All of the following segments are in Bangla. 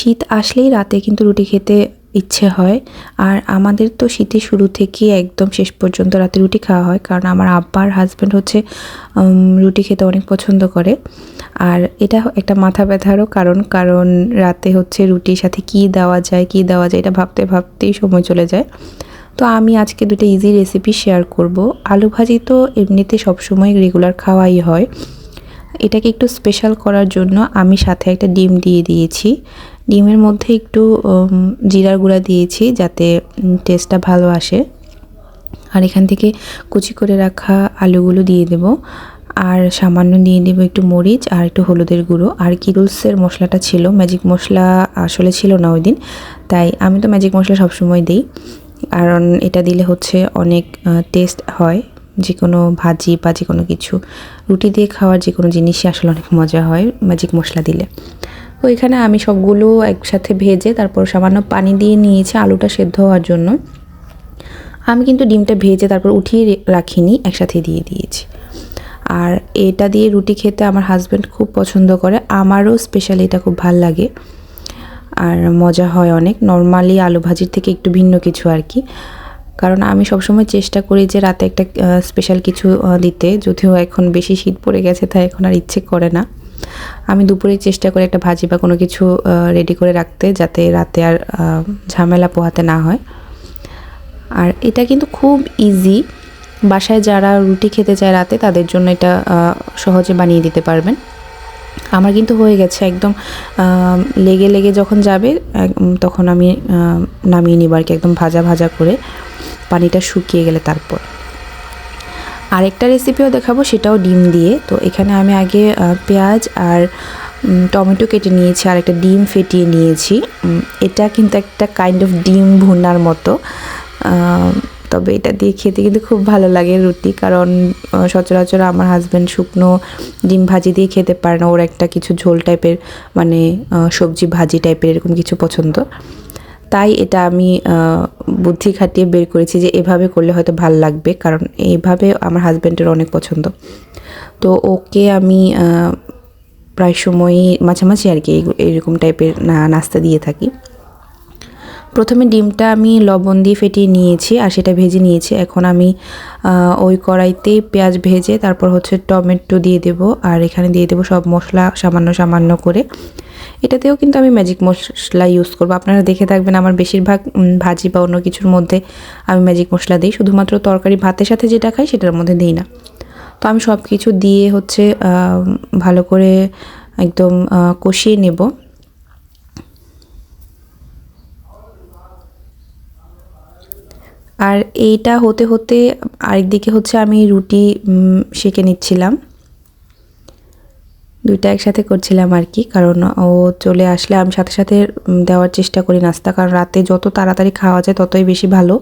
শীত আসলেই রাতে কিন্তু রুটি খেতে ইচ্ছে হয়। আর আমাদের তো শীতের শুরু থেকে একদম শেষ পর্যন্ত রাতে রুটি খাওয়া হয়। কারণ আমার আব্বার হাজব্যান্ড হচ্ছে রুটি খেতে অনেক পছন্দ করে। আর এটা একটা মাথা ব্যথারও কারণ। কারণ রাতে হচ্ছে রুটির সাথে কি দেওয়া যায়, কি দেওয়া যায় এটা ভাবতে ভাবতেই সময় চলে যায়। তো আমি আজকে দুটো ইজি রেসিপি শেয়ার করব। আলু ভাজি তো এমনিতে সবসময় রেগুলার খাওয়াই হয়। এটাকে একটু স্পেশাল করার জন্য আমি সাথে একটা ডিম দিয়ে দিয়েছি। ডিমের মধ্যে একটু জিরার গুঁড়া দিয়েছি যাতে টেস্টটা ভালো আসে। আর এখান থেকে কুচি করে রাখা আলুগুলো দিয়ে দেব। আর সামান্য দিয়ে দেবো একটু মরিচ আর একটু হলুদের গুঁড়ো। আর কিরুলসের মশলাটা ছিল ম্যাজিক মশলা আসলে ছিল না ওই দিন তাই আমি তো ম্যাজিক মশলা সবসময় দিই। কারণ এটা দিলে হচ্ছে অনেক টেস্ট হয়। যে কোনো ভাজি বা যে কোনো কিছু, রুটি দিয়ে খাওয়ার যে কোনো জিনিসই আসলে অনেক মজা হয় ম্যাজিক মশলা দিলে। তো এখানে আমি সবগুলো একসাথে ভেজে তারপর সামান্য পানি দিয়ে নিয়েছি আলুটা সেদ্ধ হওয়ার জন্য। আমি কিন্তু ডিমটা ভেজে তারপর উঠিয়ে রাখিনি, একসাথে দিয়ে দিয়েছি। আর এটা দিয়ে রুটি খেতে আমার হাজব্যান্ড খুব পছন্দ করে, আমারও স্পেশালি এটা খুব ভালো লাগে। আর মজা হয় অনেক নর্মালি আলু ভাজির থেকে একটু ভিন্ন কিছু আর কি। কারণ আমি সবসময় চেষ্টা করি যে রাতে একটা স্পেশাল কিছু দিতে, যদিও এখন বেশি শীত পড়ে গেছে, তাই এখন আর ইচ্ছে করে না। আমি দুপুরে চেষ্টা করি একটা ভাজি বা কোনো কিছু রেডি করে রাখতে যাতে রাতে আর ঝামেলা পোহাতে না হয়। আর এটা কিন্তু খুব ইজি বাসায় যারা রুটি খেতে চায় রাতে, তাদের জন্য এটা সহজে বানিয়ে দিতে পারবেন। আমার কিন্তু হয়ে গেছে একদম লেগে লেগে যখন যাবে তখন আমি নামিয়ে নিব আর কি, একদম ভাজা ভাজা করে পানিটা শুকিয়ে গেলে তারপর। আরেকটা রেসিপিও দেখাবো, সেটাও ডিম দিয়ে। তো এখানে আমি আগে পেঁয়াজ আর টমেটো কেটে নিয়েছি আর একটা ডিম ফেটিয়ে নিয়েছি। এটা কিন্তু একটা কাইন্ড অফ ডিম ভুনার মতো। তবে এটা দিয়ে খেতে কিন্তু খুব ভালো লাগে রুটি, কারণ সচরাচর আমার হাজব্যান্ড শুকনো ডিম ভাজি দিয়ে খেতে পারে না। ওর একটা কিছু ঝোল টাইপের মানে সবজি ভাজি টাইপের এরকম কিছু পছন্দ। তাই এটা আমি বুদ্ধি খাটিয়ে বের করেছি যে এভাবে করলে হয়তো ভালো লাগবে, কারণ এইভাবে আমার হাজব্যান্ডের অনেক পছন্দ। তো ওকে আমি প্রায় সময়ই মাঝামাঝি আর কি এইরকম টাইপের নাস্তা দিয়ে থাকি। প্রথমে ডিমটা আমি লবণ দিয়ে ফেটিয়ে নিয়েছি আর সেটা ভেজে নিয়েছি। এখন আমি ওই কড়াইতেই পেঁয়াজ ভেজে তারপর হচ্ছে টমেটো দিয়ে দেব আর এখানে দিয়ে দেব সব মশলা সামান্য সামান্য করে। এটাতেও কিন্তু আমি ম্যাজিক মশলা ইউজ করব। আপনারা দেখে থাকবেন আমার বেশিরভাগ ভাজি বা অন্য কিছুর মধ্যে আমি ম্যাজিক মশলা দিই। শুধুমাত্র তরকারি ভাতের সাথে যেটা খাই সেটার মধ্যে দিই না। তো আমি সব কিছু দিয়ে হচ্ছে ভালো করে একদম কষিয়ে নেব। আর এইটা হতে হতে আরেকদিকে হচ্ছে আমি রুটি সেঁকে নিচ্ছিলাম। দুইটা একসাথে করছিলাম আর কি, কারণ ও চলে আসলে আমি সাথে সাথে দেওয়ার চেষ্টা করি নাস্তা, কারণ রাতে যত তাড়াতাড়ি খাওয়া যায় ততই বেশি ভালো।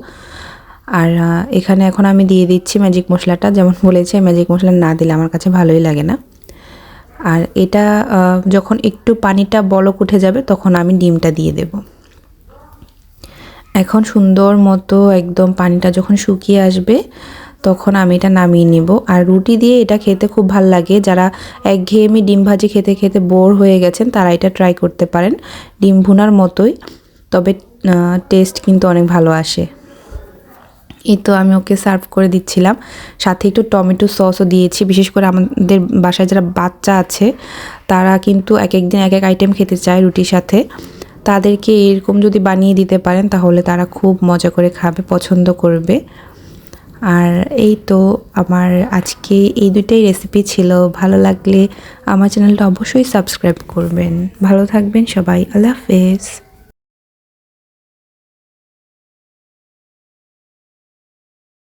আর এখানে এখন আমি দিয়ে দিচ্ছি ম্যাজিক মশলাটা, যেমন বলেছে ম্যাজিক মশলা না দিলে আমার কাছে ভালোই লাগে না। আর এটা যখন একটু পানিটা বলক উঠে যাবে তখন আমি ডিমটা দিয়ে দেবো। এখন সুন্দর মতো একদম পানিটা যখন শুকিয়ে আসবে তখন আমি এটা নামিয়ে নিব। আর রুটি দিয়ে এটা খেতে খুব ভালো লাগে। যারা একঘেয়েমি ডিম ভাজি খেতে খেতে বোর হয়ে গেছেন, তারা এটা ট্রাই করতে পারেন ডিম ভুনার মতোই। তবে টেস্ট কিন্তু অনেক ভালো আসে। এই তো আমি ওকে সার্ভ করে দিচ্ছিলাম। সাথে একটু টমেটো সসও দিয়েছি। বিশেষ করে আমাদের বাসায় যারা বাচ্চা আছে, তারা কিন্তু এক এক দিন এক এক আইটেম খেতে চায় রুটির সাথে। তাদেরকে এরকম যদি বানিয়ে দিতে পারেন, তাহলে তারা খুব মজা করে খাবে, পছন্দ করবে। আর এই তো আমার আজকে এই দুটাই রেসিপি ছিল। ভালো লাগলে আমার চ্যানেলটা অবশ্যই সাবস্ক্রাইব করবেন। ভালো থাকবেন সবাই। আল্লাহ হাফেজ।